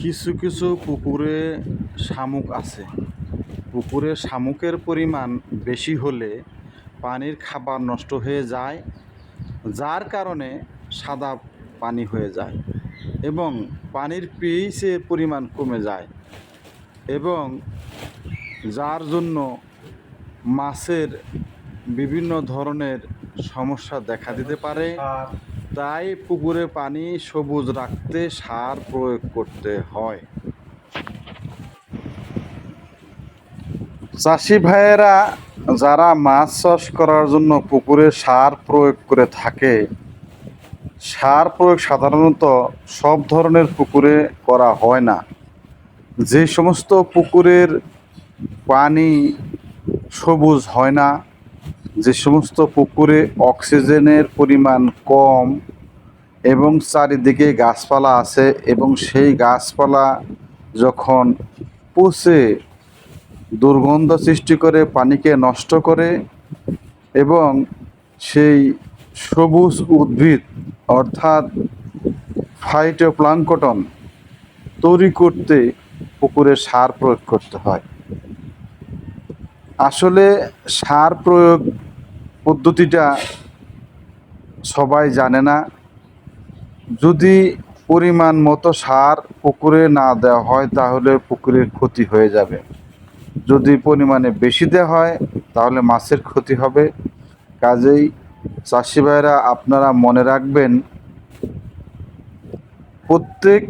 কিছু কিছু পুকুরে শামুক আছে। পুকুরে শামুকের পরিমাণ বেশি হলে পানির খাবার নষ্ট হয়ে যায়, যার কারণে সাদা পানি হয়ে যায় এবং পানির পিএইচের পরিমাণ কমে যায় এবং যার জন্য মাছের বিভিন্ন ধরনের সমস্যা দেখা দিতে পারে। তাই পুকুরে পানি সবুজ রাখতে সার প্রয়োগ করতে হয়। চাষি ভাইয়েরা, যারা মাছ চাষ করার জন্য পুকুরে সার প্রয়োগ করে থাকে, সার প্রয়োগ সাধারণত সব ধরনের পুকুরে করা হয় না। যে সমস্ত পুকুরের পানি সবুজ হয় না, যে সমস্ত পুকুরে অক্সিজেনের পরিমাণ কম এবং চারিদিকে গাছপালা আছে এবং সেই গাছপালা যখন পচে, দুর্গন্ধ সৃষ্টি করে, পানিকে নষ্ট করে এবং সেই সবুজ উদ্ভিদ, অর্থাৎ ফাইটোপ্লাঙ্কটন তৈরি করতে পুকুরে সার প্রয়োগ করতে হয়। আসলে সার প্রয়োগ পদ্ধতিটা সবাই জানে না। যদি পরিমাণ মতো সার পুকুরে না দেওয়া হয়, তাহলে পুকুরের ক্ষতি হয়ে যাবে। যদি পরিমাণে বেশি দেওয়া হয়, তাহলে মাছের ক্ষতি হবে। কাজেই চাষি ভাইরা আপনারা মনে রাখবেন, প্রত্যেক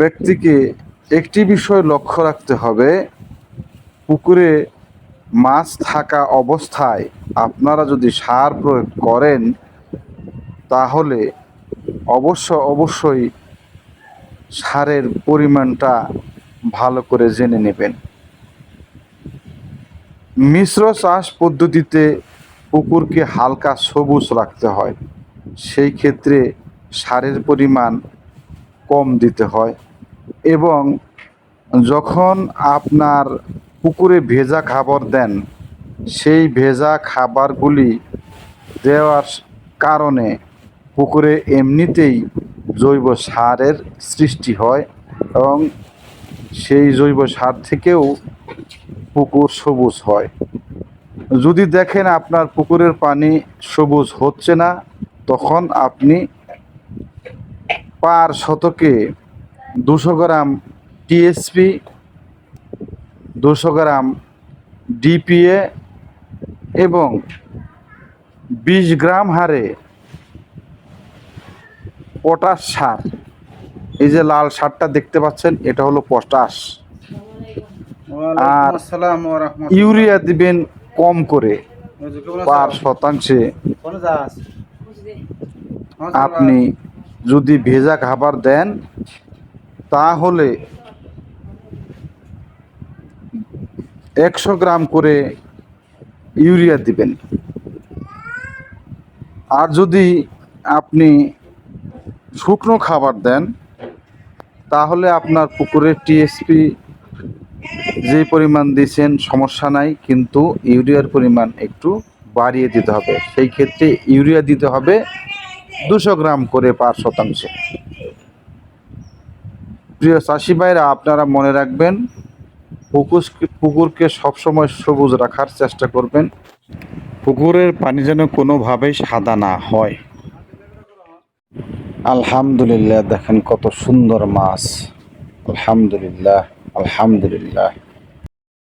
ব্যক্তিকে একটি বিষয় লক্ষ্য রাখতে হবে, পুকুরে মাছ থাকা অবস্থায় আপনারা যদি সার প্রয়োগ করেন তাহলে অবশ্য অবশ্যই সারের পরিমাণটা ভালো করে জেনে নেবেন। মিশ্র চাষ পদ্ধতিতে পুকুরকে হালকা সবুজ রাখতে হয়। সেই ক্ষেত্রে সারের পরিমাণ কম দিতে হয় এবং যখন আপনার পুকুরে ভেজা খাবার দেন, সেই ভেজা খাবারগুলি দেওয়ার কারণে পুকুরে এমনিতেই জৈব সারের সৃষ্টি হয় এবং সেই জৈব সার থেকেও পুকুর সবুজ হয়। যদি দেখেন আপনার পুকুরের পানি সবুজ হচ্ছে না, তখন আপনি পার শতকে দুশো গ্রাম টিএসপি, দুশো গ্রাম ডিপিএ এবং বিশ গ্রাম হারে পটাশ সার। এই যে লাল সারটা দেখতে পাচ্ছেন, এটা হলো পটাশ। আর ইউরিয়া দিবেন কম করে, পার শতাংশে। আপনি যদি ভেজা খাবার দেন, তাহলে একশো গ্রাম করে ইউরিয়া দিবেন। আর যদি আপনি শুকনো খাবার দেন, তাহলে আপনার পুকুরের টিএসপি যে পরিমাণ দিয়েছেন সমস্যা নাই, কিন্তু ইউরিয়ার পরিমাণ একটু বাড়িয়ে দিতে হবে। সেই ক্ষেত্রে ইউরিয়া দিতে হবে দুশো গ্রাম করে পার শতাংশে। প্রিয় চাষি ভাইরা, আপনারা মনে রাখবেন পুকুর পুকুরকে সবসময় সবুজ রাখার চেষ্টা করবেন। পুকুরের পানি যেন কোনোভাবেই সাদা না হয়। আলহামদুলিল্লাহ দেখেন কত সুন্দর মাছ। আলহামদুলিল্লাহ আলহামদুলিল্লাহ।